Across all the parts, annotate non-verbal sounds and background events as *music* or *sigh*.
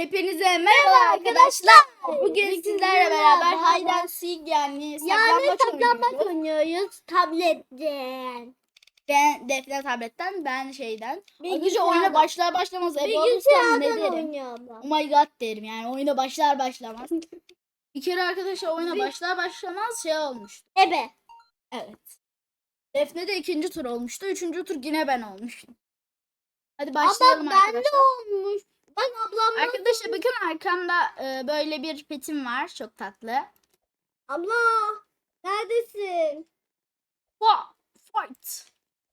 Hepinize merhaba arkadaşlar. Bugün sizlerle beraber and seek yani saklambaç saklambaç oynuyoruz. tabletten. Ben Defne tabletten, ben şeyden. Arkadaşlar Bilgisayardan. oyuna başlar başlamaz Ebe olursa ne derim? oynuyorum. Oh my god derim yani oyuna başlar başlamaz. *laughs* Bir kere arkadaşlar oyuna başlar başlamaz şey olmuştu. Ebe. Evet. Defne de ikinci tur olmuştu. Üçüncü tur yine ben olmuştum. Hadi başlayalım Ama ben de arkadaşlar. Olmuş. Bak ablam Arkadaşlar bakın arkamda e, böyle bir petim var. Çok tatlı. Abla. Neredesin? Fa- Fight.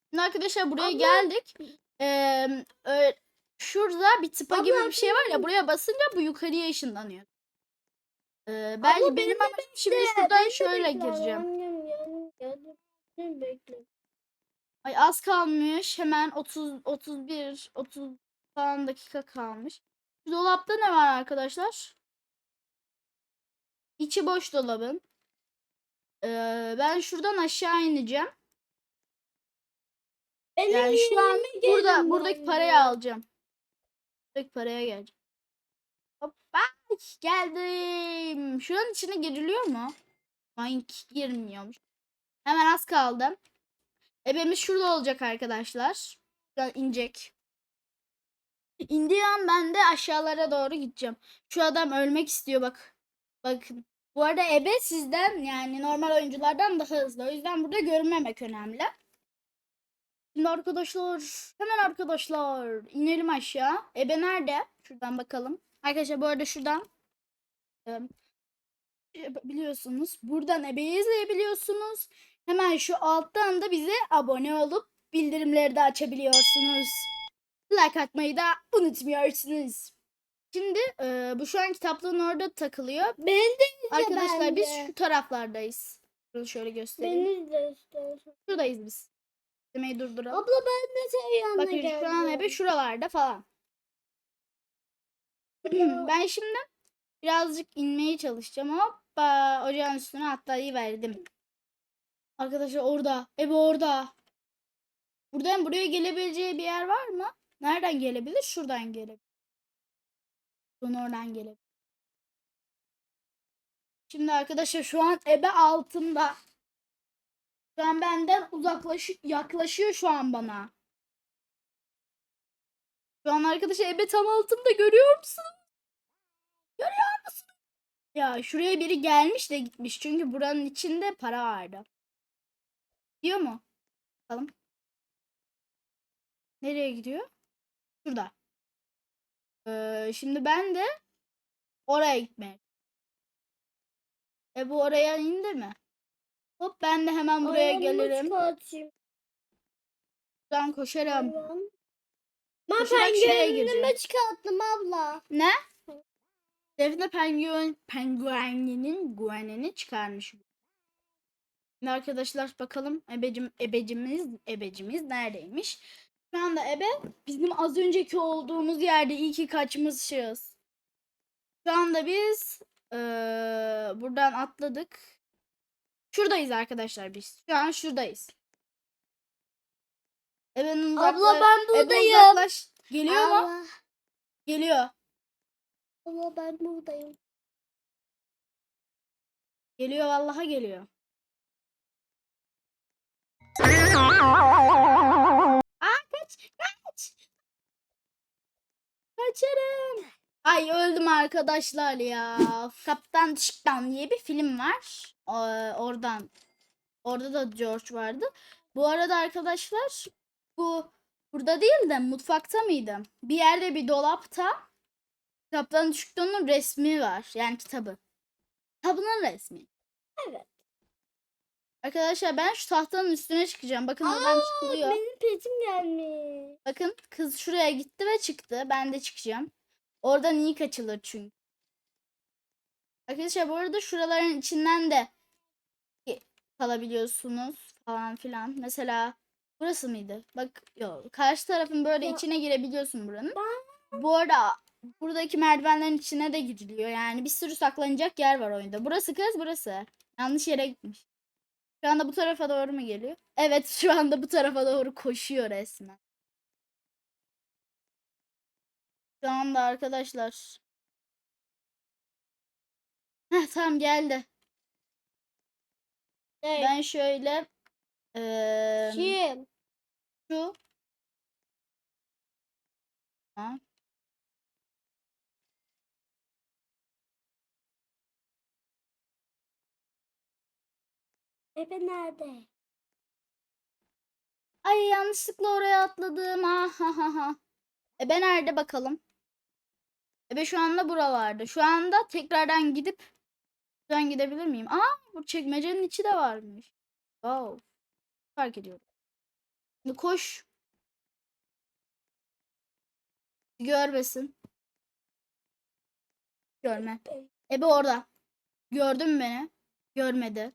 Şimdi arkadaşlar buraya Abla. geldik. Ee, ö- şurada bir tıpa gibi Abla, bir şey var ya buraya basınca bu yukarıya ışınlanıyor. Ee, belki Abla, benim amacım şimdi şuradan şöyle gireceğim. Ay az kalmış. Hemen 30 31 30 falan dakika kalmış. Dolapta ne var arkadaşlar? İçi boş dolabın. Ee, ben şuradan aşağı ineceğim. Benim Yani şu an burada buradaki parayı alacağım. Buradaki paraya geleceğim. Hoppa geldim. Şuranın içine giriliyor mu? Mank girmiyormuş. Hemen az kaldı. Ebemiz şurada olacak arkadaşlar. Şuradan inecek. İndiği an ben de aşağılara doğru gideceğim. Şu adam ölmek istiyor bak. Bakın. Bu arada ebe sizden yani normal oyunculardan daha hızlı. O yüzden burada görünmemek önemli. Şimdi arkadaşlar hemen arkadaşlar inelim aşağı. Ebe nerede? Şuradan bakalım. Arkadaşlar bu arada şuradan e, biliyorsunuz. Buradan Ebe'yi izleyebiliyorsunuz. Hemen şu alttan da bize abone olup bildirimleri de açabiliyorsunuz. Like atmayı da unutmuyorsunuz. Şimdi e, bu şu an kitaplığın orada takılıyor. Beni de Arkadaşlar biz bence. şu taraflardayız. Şunu şöyle göstereyim. Beni izle istersen. Şuradayız biz. Demeyi durduralım. Abla ben de senin yanına Bakın geldim. şu an Ebe şuralarda falan. ben şimdi birazcık inmeye çalışacağım. Hoppa ocağın üstüne atlayıverdim. Arkadaşlar orada. Ebe orada. Buradan buraya gelebileceği bir yer var mı? Nereden gelebilir? Şuradan gelebilir. Şuradan oradan gelebilir. Şimdi arkadaşlar şu an ebe altımda. Şu an benden uzaklaş yaklaşıyor şu an bana. Şu an arkadaşlar ebe tam altımda görüyor musun? Görüyor musun? Ya şuraya biri gelmiş de gitmiş. Çünkü buranın içinde para vardı. Gidiyor mu? Bakalım. Nereye gidiyor? Şurada. Ee, şimdi ben de oraya gitmeye. E bu oraya indi mi? Hop ben de hemen buraya Ayağımı gelirim. Buradan koşarım. Ayağım. Ben penguenimi çıkarttım abla. Ne? Defne penguen, pengueninin guenini çıkarmış. Şimdi arkadaşlar bakalım ebecim, ebecimiz, ebecimiz neredeymiş? Şu anda ebe bizim az önceki olduğumuz yerde iyi ki kaçmışız. Şu anda biz eee, buradan atladık. Şuradayız arkadaşlar biz. Şu an şuradayız. Ebenin Abla ben Ebe buradayım. uzaklaş. Geliyor mu? Abla, Geliyor. abla ben buradayım. Geliyor vallahi geliyor. Kaçarım. Ay öldüm arkadaşlar ya. Kaptan Çıktan diye bir film var. Ee, oradan. Orada da George vardı. Bu arada arkadaşlar bu burada değil de mutfakta mıydı? Bir yerde bir dolapta Kaptan Çıktan'ın resmi var. Yani kitabı. Kitabının resmi. Evet. Arkadaşlar ben şu tahtanın üstüne çıkacağım. Bakın oradan çıkılıyor. Benim petim gelmiş. Bakın kız şuraya gitti ve çıktı. Ben de çıkacağım. Oradan iyi kaçılır çünkü. Arkadaşlar bu arada şuraların içinden de kalabiliyorsunuz falan filan. Mesela burası mıydı? Bak yok. Karşı tarafın böyle Ya- içine girebiliyorsun buranın. Bu arada buradaki merdivenlerin içine de giriliyor. Yani bir sürü saklanacak yer var oyunda. Burası kız burası. Yanlış yere gitmiş. Şu anda bu tarafa doğru mu geliyor? Evet şu anda bu tarafa doğru koşuyor resmen. Şu anda arkadaşlar. Heh, tamam geldi. Şey, ben şöyle ee, Kim? şu ha. Ebe nerede? Ay yanlışlıkla oraya atladım. Ah, ha ha ha. Ebe nerede bakalım? Ebe şu anda buralarda. Şu anda tekrardan gidip buradan gidebilir miyim? Aa bu çekmecenin içi de varmış. Wow. Fark ediyorum. Şimdi koş. Görmesin. Görme. Ebe orada. Gördün mü beni? Görmedi.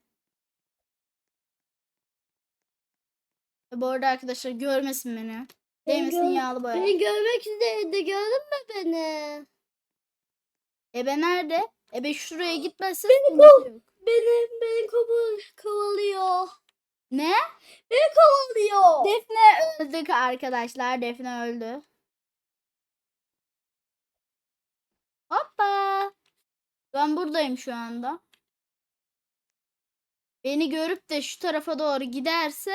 Ebe orada arkadaşlar görmesin beni. Değmesin gör- yağlı boya. Beni görmek istedi. Gördün mü beni? Ebe nerede? Ebe şuraya gitmezse Beni yok. Beni, beni koval kovalıyor. Ne? Beni kovalıyor. Defne öldük arkadaşlar. Defne öldü. Hoppa. Ben buradayım şu anda. Beni görüp de şu tarafa doğru giderse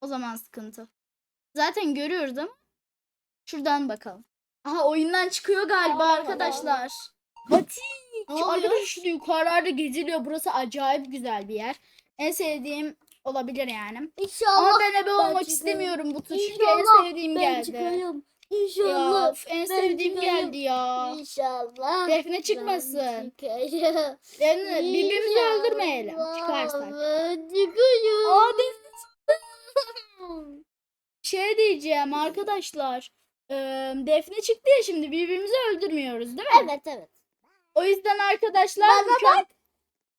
o zaman sıkıntı. Zaten görüyoruz ama şuradan bakalım. Aha oyundan çıkıyor galiba Allah arkadaşlar. Batik. Arkadaşlar şurada yukarılarda geziliyor. Burası acayip güzel bir yer. En sevdiğim olabilir yani. İnşallah. Ama ben ebe olmak çıkarım. istemiyorum bu tur. Çünkü en sevdiğim ben geldi. Ya, İnşallah. of, en sevdiğim çıkarım. geldi ya. İnşallah. Defne çıkmasın. Defne birbirimizi öldürmeyelim. Çıkarsak. Çıkarım. Aa Defne şey diyeceğim arkadaşlar. Eee, Defne çıktı ya şimdi birbirimizi öldürmüyoruz değil mi? Evet evet. O yüzden arkadaşlar Bana mükemmel- bak.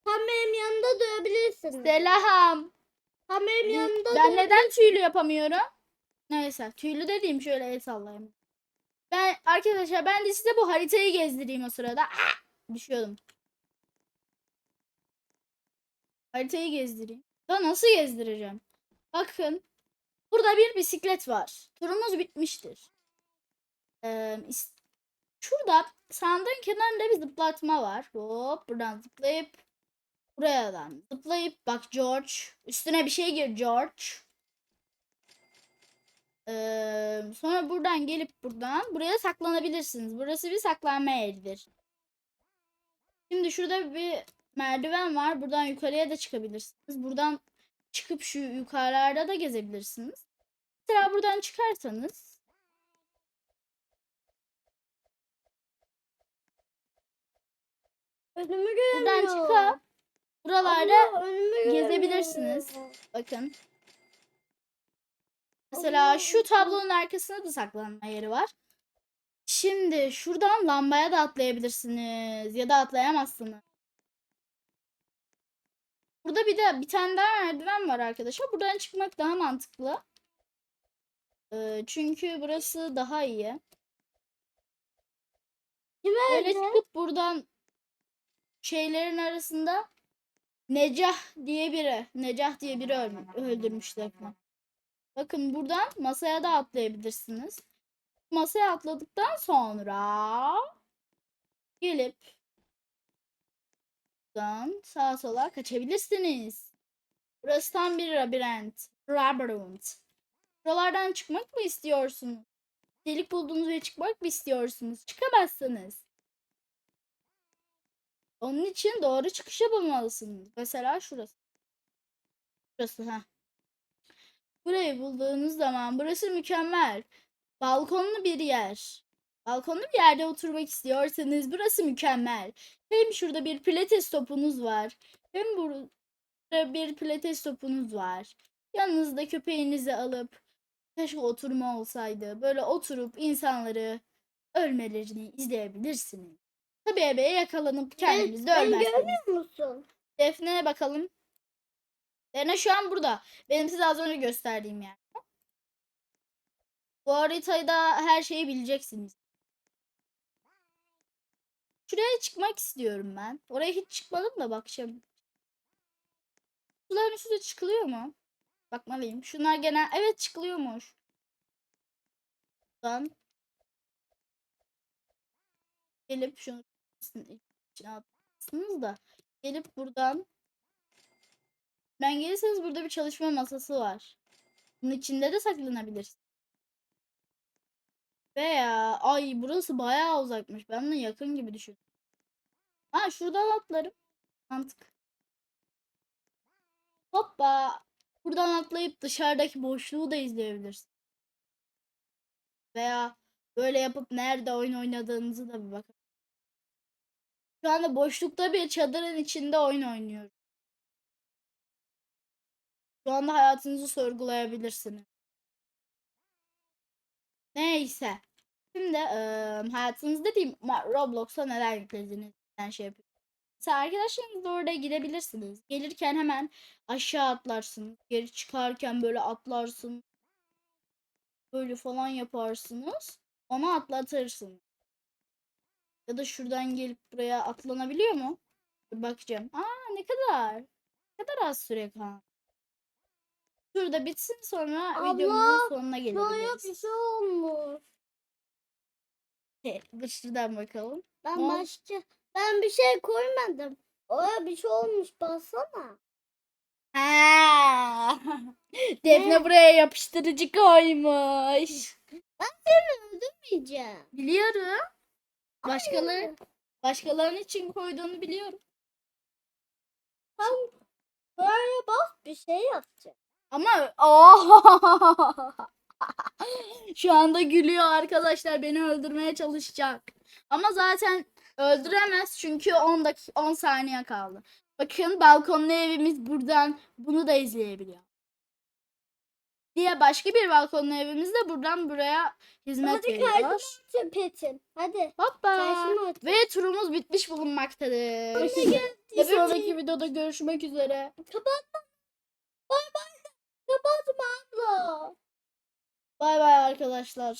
Sen benim yanımda dövabilirsin. Selam. Sen benim yanımda Ben neden tüylü yapamıyorum? Neyse tüylü dediğim şöyle el sallayayım. Ben arkadaşlar ben de size bu haritayı gezdireyim o sırada. Ah! Düşüyordum. Haritayı gezdireyim. Da nasıl gezdireceğim? Bakın. Burada bir bisiklet var. Turumuz bitmiştir. Ee, şurada sandığın kenarında bir zıplatma var. Hop buradan zıplayıp buradan zıplayıp bak George üstüne bir şey gir George. Ee, sonra buradan gelip buradan buraya saklanabilirsiniz. Burası bir saklanma yeridir. Şimdi şurada bir merdiven var. Buradan yukarıya da çıkabilirsiniz. Buradan çıkıp şu yukarılarda da gezebilirsiniz. Mesela buradan çıkarsanız önümü buradan görmüyor. çıkıp buralarda önümü gezebilirsiniz. bakın. Mesela Allah şu Allah. tablonun arkasında da saklanma yeri var. Şimdi şuradan lambaya da atlayabilirsiniz ya da atlayamazsınız. Burada bir de bir tane daha merdiven var arkadaşlar. Buradan çıkmak daha mantıklı. Ee, çünkü burası daha iyi. Böyle çıkıp buradan şeylerin arasında Necah diye biri, Necah diye biri öl- öldürmüş Defne. Bakın buradan masaya da atlayabilirsiniz. Masaya atladıktan sonra gelip buradan sağa sola kaçabilirsiniz. Burası tam bir labirent. Labirent. Buralardan çıkmak mı istiyorsunuz? Delik buldunuz ve çıkmak mı istiyorsunuz? Çıkamazsınız. Onun için doğru çıkışı bulmalısınız. Mesela şurası. Şurası ha. Burayı bulduğunuz zaman burası mükemmel. Balkonlu bir yer. Balkonlu bir yerde oturmak istiyorsanız burası mükemmel. Hem şurada bir pilates topunuz var. Hem burada bir pilates topunuz var. Yanınızda köpeğinizi alıp keşke oturma olsaydı. Böyle oturup insanları ölmelerini izleyebilirsiniz. Tabii ebeye yakalanıp kendiniz de Ben ölmezsiniz. görmüyor musun? Defne'ye bakalım. Defne şu an burada. Benim size az önce gösterdiğim yer. Bu haritada her şeyi bileceksiniz. Şuraya çıkmak istiyorum ben. Oraya hiç çıkmadım da bakacağım. Şunların üstüne çıkılıyor mu? Bakmalıyım. Şunlar genel... Evet çıkılıyormuş. Buradan gelip şunu içine at- yapamazsınız da gelip buradan ben gelirseniz burada bir çalışma masası var. Bunun içinde de saklanabilirsiniz. Veya ay burası bayağı uzakmış. Ben bunu yakın gibi düşündüm. Ha şuradan atlarım. Mantık. Hoppa. Buradan atlayıp dışarıdaki boşluğu da izleyebilirsin. Veya böyle yapıp nerede oyun oynadığınızı da bir bakın. Şu anda boşlukta bir çadırın içinde oyun oynuyorum. Şu anda hayatınızı sorgulayabilirsiniz. Neyse. Şimdi eee hayatınız dediğim ma- Roblox'a neler yüklediğiniz ben şey yapıyorum. Arkadaşlarınızla oraya gidebilirsiniz. Gelirken hemen aşağı atlarsınız. Geri çıkarken böyle atlarsın. Böyle falan yaparsınız. Onu atlatırsınız. Ya da şuradan gelip buraya atlanabiliyor mu? Bakacağım. Aa ne kadar? Ne kadar az süre kaldı. Şurada bitsin sonra Abla, videomuzun sonuna gelebiliriz. bir şey olmuş. Şuradan bakalım. Ben başka ben bir şey koymadım. Oraya bir şey olmuş baksana. Ha. *laughs* Defne buraya yapıştırıcı koymuş. Öldürmeyeceğim. Biliyorum. Başkaları başkalarının için koyduğunu biliyorum. Böyle bak bir şey yapacağım. Ama Aa! *laughs* Şu anda gülüyor arkadaşlar beni öldürmeye çalışacak. Ama zaten öldüremez çünkü 10 dakika 10 saniye kaldı. Bakın balkonlu evimiz buradan bunu da izleyebiliyor. Diye başka bir balkonlu evimiz de buradan buraya hizmet Hadi veriyor. karşıma petin. Hadi. Hoppa. Ve turumuz bitmiş bulunmaktadır. Bir sonraki videoda görüşmek üzere. Kapatma. Bay bay. Kapatma abla. Bay bay arkadaşlar.